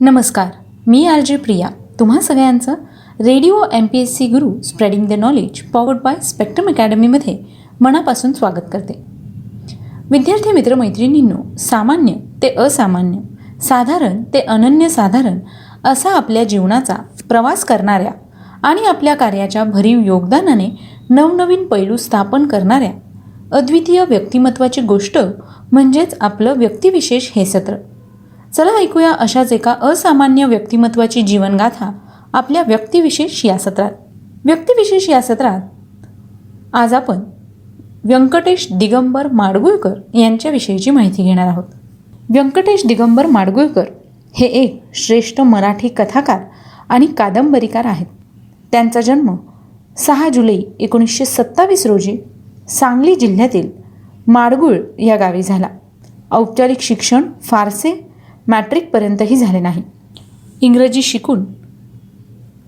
नमस्कार मी R J Priya. तुम्हा सगळ्यांचं radio M P S C Guru spreading the knowledge powered by spectrum अकॅडमीमध्ये मनापासून स्वागत करते. विद्यार्थी मित्रमैत्रिणींनो सामान्य ते असामान्य साधारण ते अनन्यसाधारण असा आपल्या जीवनाचा प्रवास करणाऱ्या आणि आपल्या कार्याच्या भरीव योगदानाने नवनवीन पैलू स्थापन करणाऱ्या अद्वितीय व्यक्तिमत्वाची गोष्ट म्हणजेच आपलं व्यक्तिविशेष हे सत्र. चला ऐकूया अशाच एका असामान्य व्यक्तिमत्वाची जीवनगाथा आपल्या व्यक्तिविशेष या सत्रात. व्यक्तिविशेष या सत्रात आज आपण व्यंकटेश दिगंबर माडगुळकर यांच्याविषयीची माहिती घेणार आहोत. व्यंकटेश दिगंबर माडगुळकर हे एक श्रेष्ठ मराठी कथाकार आणि कादंबरीकार आहेत. त्यांचा जन्म सहा जुलै एकोणीसशे सत्तावीस रोजी सांगली जिल्ह्यातील माडगुळ या गावी झाला. औपचारिक शिक्षण फारसे मॅट्रिकपर्यंतही झाले नाही. इंग्रजी शिकून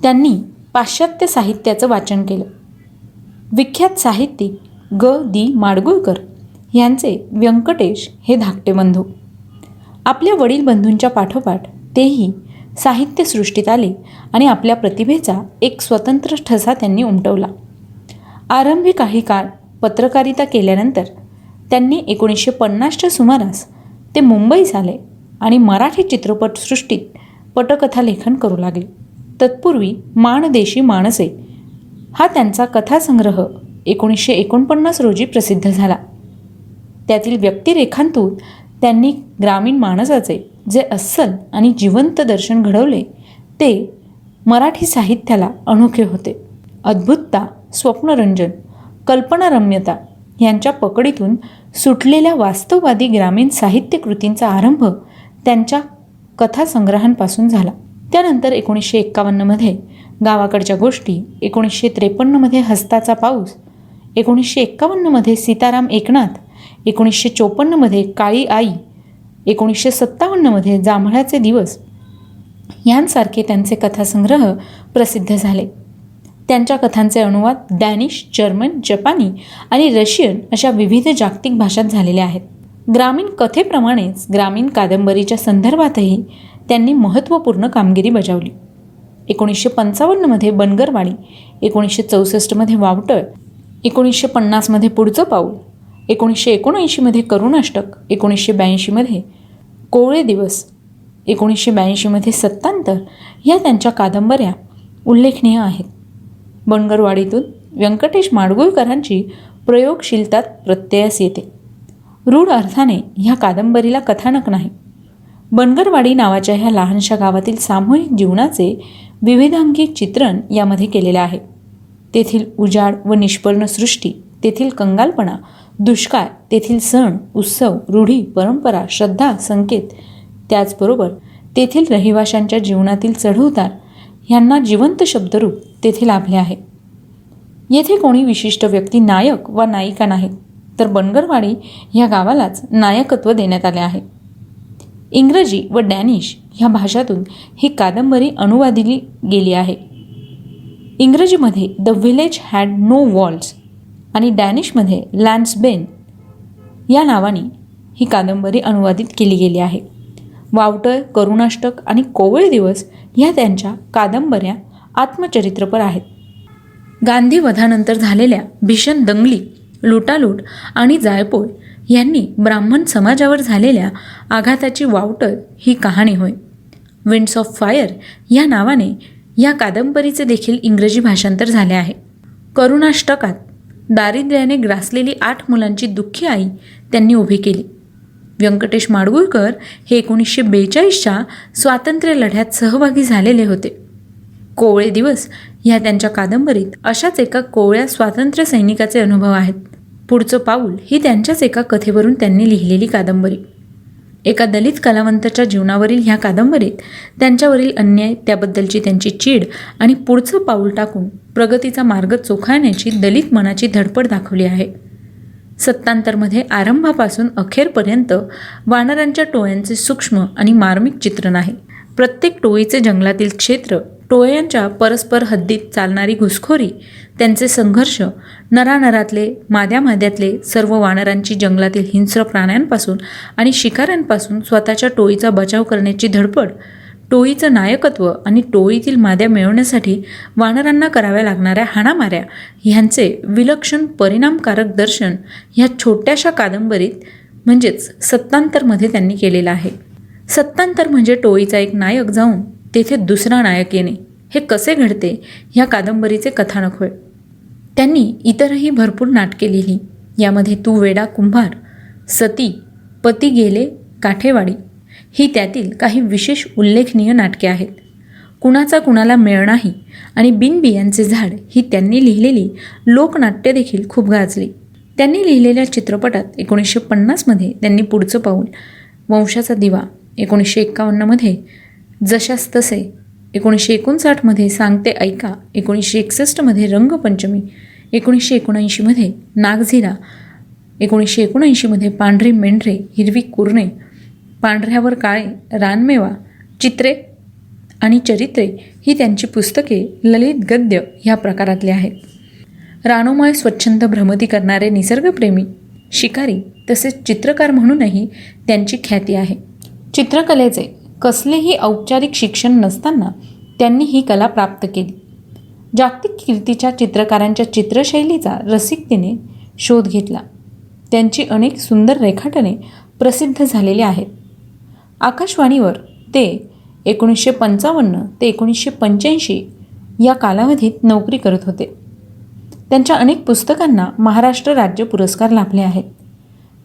त्यांनी पाश्चात्य साहित्याचं वाचन केलं. विख्यात साहित्यिक ग. दी. माडगुळकर यांचे व्यंकटेश हे धाकटे बंधू आपल्या वडील बंधूंच्या पाठोपाठ तेही साहित्यसृष्टीत आले आणि आपल्या प्रतिभेचा एक स्वतंत्र ठसा त्यांनी उमटवला. आरंभी काही काळ पत्रकारिता केल्यानंतर त्यांनी एकोणीसशे पन्नासच्या सुमारास ते मुंबईस आले. आणि मराठी चित्रपटसृष्टीत पटकथा लेखन करू लागले. तत्पूर्वी माणदेशी माणसे. हा त्यांचा कथासंग्रह एकोणीसशे एकोणपन्नास रोजी प्रसिद्ध झाला. त्यातील व्यक्तिरेखांतून त्यांनी ग्रामीण माणसाचे जे अस्सल आणि जिवंत दर्शन घडवले ते मराठी साहित्याला अनोखे होते. अद्भुतता स्वप्नरंजन कल्पनारम्यता यांच्या पकडीतून सुटलेल्या वास्तववादी ग्रामीण साहित्यकृतींचा आरंभ त्यांच्या कथासंग्रहांपासून झाला. त्यानंतर एकोणीसशे एक्कावन्नमध्ये गावाकडच्या गोष्टी एकोणीसशे त्रेपन्नमध्ये हस्ताचा पाऊस एकोणीसशे एक्कावन्नमध्ये सीताराम एकनाथ एकोणीसशे चोपन्नमध्ये काळी आई एकोणीसशे सत्तावन्नमध्ये जांभळाचे दिवस यांसारखे त्यांचे कथासंग्रह प्रसिद्ध झाले. त्यांच्या कथांचे अनुवाद डॅनिश जर्मन जपानी आणि रशियन अशा विविध जागतिक भाषात झालेले आहेत. ग्रामीण कथेप्रमाणेच ग्रामीण कादंबरीच्या संदर्भातही त्यांनी महत्त्वपूर्ण कामगिरी बजावली. एकोणीसशे पंचावन्नमध्ये बनगरवाडी एकोणीसशे चौसष्टमध्ये वावटळ एकोणीसशे पन्नासमध्ये पुढचं पाऊल एकोणीसशे एकोणऐंशीमध्ये करुणाष्टक एकोणीसशे ब्याऐंशीमध्ये कोवळे दिवस एकोणीसशे ब्याऐंशीमध्ये सत्तांतर या त्यांच्या कादंबऱ्या उल्लेखनीय आहेत. बनगरवाडीतून व्यंकटेश माडगुळकरांची प्रयोगशीलता प्रत्ययास येते. रूढ अर्थाने ह्या कादंबरीला कथानक नाही. बनगरवाडी नावाच्या ह्या लहानशा गावातील सामूहिक जीवनाचे विविधांगी चित्रण यामध्ये केलेले आहे. तेथील उजाड व निष्पर्ण सृष्टी तेथील कंगालपणा दुष्काळ तेथील सण उत्सव रूढी परंपरा श्रद्धा संकेत त्याचबरोबर तेथील रहिवाशांच्या जीवनातील चढउतार ह्यांना जिवंत शब्दरूप तेथे लाभले आहे. येथे कोणी विशिष्ट व्यक्ती नायक वा नायिका नाहीत तर बनगरवाडी ह्या गावालाच नायकत्व देण्यात आले आहे. इंग्रजी व डॅनिश ह्या भाषातून ही कादंबरी अनुवादिली गेली आहे. इंग्रजीमध्ये the village had no walls आणि डॅनिशमध्ये लँड्सबेन या नावाने ही कादंबरी अनुवादित केली गेली आहे. वावटळ करुणाष्टक आणि कोवळ दिवस ह्या त्यांच्या कादंबऱ्या आत्मचरित्रपर आहेत. गांधी वधानंतर झालेल्या भीषण दंगली लुटालूट आणि जायपोळ यांनी ब्राह्मण समाजावर झालेल्या आघाताची वावटर ही कहाणी होय. विंड्स ऑफ फायर या नावाने या कादंबरीचे देखील इंग्रजी भाषांतर झाले आहे. करुणाष्टकात दारिद्र्याने ग्रासलेली आठ मुलांची दुःखी आई त्यांनी उभी केली. व्यंकटेश माडगुळकर हे एकोणीसशे बेचाळीसच्या स्वातंत्र्य लढ्यात सहभागी झालेले होते. कोवळे दिवस ह्या त्यांच्या कादंबरीत अशाच एका कोवळ्या स्वातंत्र्य सैनिकाचे अनुभव आहेत. पुढचं पाऊल ही त्यांच्याच एका कथेवरून त्यांनी लिहिलेली कादंबरी. एका दलित कलावंताच्या जीवनावरील ह्या कादंबरीत त्यांच्यावरील अन्याय त्याबद्दलची त्यांची चीड आणि पुढचं पाऊल टाकून प्रगतीचा मार्ग चोखाळण्याची दलित मनाची धडपड दाखवली आहे. सत्तांतरमध्ये आरंभापासून अखेरपर्यंत वानरांच्या टोळ्यांचे सूक्ष्म आणि मार्मिक चित्रण आहे प्रत्येक टोळीचे जंगलातील क्षेत्र टोळ्यांच्या परस्पर हद्दीत चालणारी घुसखोरी त्यांचे संघर्ष नरानरातले माद्या माद्यातले सर्व वानरांची जंगलातील हिंस्र प्राण्यांपासून आणि शिकाऱ्यांपासून स्वतःच्या टोळीचा बचाव करण्याची धडपड टोळीचं नायकत्व आणि टोळीतील माद्या मिळवण्यासाठी वानरांना कराव्या लागणाऱ्या हाणामाऱ्या ह्यांचे विलक्षण परिणामकारक दर्शन ह्या छोट्याशा कादंबरीत म्हणजेच सत्तांतरमध्ये त्यांनी केलेलं आहे. सत्तांतर म्हणजे टोळीचा एक नायक जाऊन तेथे दुसरा नायक येणे हे कसे घडते ह्या कादंबरीचे कथानक होय त्यांनी इतरही भरपूर नाटके लिहिली. यामध्ये तू वेडा कुंभार सती पती गेले काठेवाडी ही त्यातील काही विशेष उल्लेखनीय नाटके आहेत. कुणाचा कुणाला मेळ नाही आणि बिनबियांचे झाड ही त्यांनी लिहिलेली लोकनाट्य देखील खूप गाजली. त्यांनी लिहिलेल्या चित्रपटात एकोणीसशे पन्नासमध्ये त्यांनी पुढचं पाऊल वंशाचा दिवा एकोणीसशे एक्कावन्नमध्ये जशास तसे. एकोणीसशे एकोणसाठमध्ये सांगते ऐका. एकोणीसशे एकसष्टमध्ये रंगपंचमी. एकोणीसशे एकोणऐंशीमध्ये नागझिरा. एकोणीसशे एकोणऐंशीमध्ये पांढरे मेंढरे हिरवी कुरणे. पांढऱ्यावर काळे रानमेवा चित्रे आणि चरित्रे ही त्यांची पुस्तके ललित गद्य ह्या प्रकारातली आहेत. रानोमय स्वच्छंद भ्रमती करणारे निसर्गप्रेमी शिकारी तसेच चित्रकार म्हणूनही त्यांची ख्याती आहे. चित्रकलेचे कसलेही औपचारिक शिक्षण नसताना त्यांनी ही कला प्राप्त केली. जागतिक कीर्तीच्या चित्रकारांच्या चित्रशैलीचा रसिकतेने शोध घेतला. त्यांची अनेक सुंदर रेखाटने प्रसिद्ध झालेली आहेत. आकाशवाणीवर ते एकोणीसशे पंचावन्न ते एकोणीसशे पंच्याऐंशी या कालावधीत नोकरी करत होते. त्यांच्या अनेक पुस्तकांना महाराष्ट्र राज्य पुरस्कार लाभले आहेत.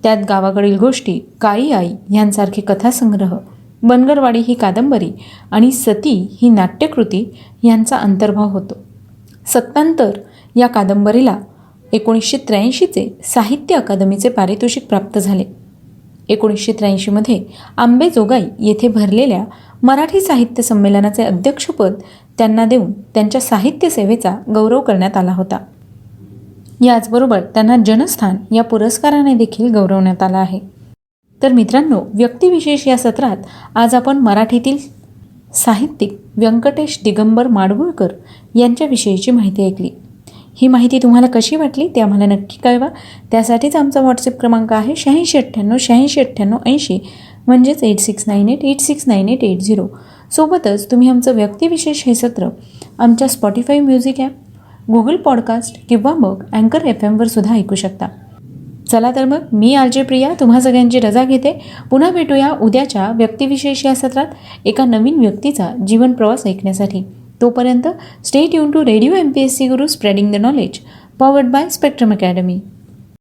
त्यात गावाकडील गोष्टी काळी आई यांसारखे कथासंग्रह बनगरवाडी ही कादंबरी आणि सती ही नाट्यकृती यांचा अंतर्भाव होतो. सत्तांतर या कादंबरीला एकोणीसशे त्र्याऐंशीचे साहित्य अकादमीचे पारितोषिक प्राप्त झाले. एकोणीसशे त्र्याऐंशीमध्ये आंबेजोगाई येथे भरलेल्या मराठी साहित्य संमेलनाचे अध्यक्षपद त्यांना देऊन त्यांच्या साहित्य सेवेचा गौरव करण्यात आला होता. याचबरोबर त्यांना जनस्थान या पुरस्काराने देखील गौरवण्यात आला आहे. तर मित्रांनो व्यक्तिविशेष या सत्रात आज आपण मराठीतील साहित्यिक व्यंकटेश दिगंबर माडगुळकर यांच्याविषयीची माहिती ऐकली. ही माहिती तुम्हाला कशी वाटली ते आम्हाला नक्की कळवा. त्यासाठीच आमचा व्हॉट्सअप क्रमांक आहे शहाऐंशी अठ्ठ्याण्णव शहाऐंशी अठ्ठ्याण्णव ऐंशी म्हणजेच eight six nine eight eight six nine eight eight zero सोबतच तुम्ही आमचं व्यक्तिविशेष हे सत्र आमच्या Spotify music app Google podcast किंवा मग अँकर एफ एमवर सुद्धा ऐकू शकता. चला तर मग मी आरजे प्रिया तुम्हा सगळ्यांची रजा घेते. पुन्हा भेटूया उद्याच्या व्यक्तिविशेष या सत्रात एका नवीन व्यक्तीचा जीवन प्रवास ऐकण्यासाठी. तोपर्यंत stay युन to radio M P S C Guru spreading the knowledge powered by spectrum academy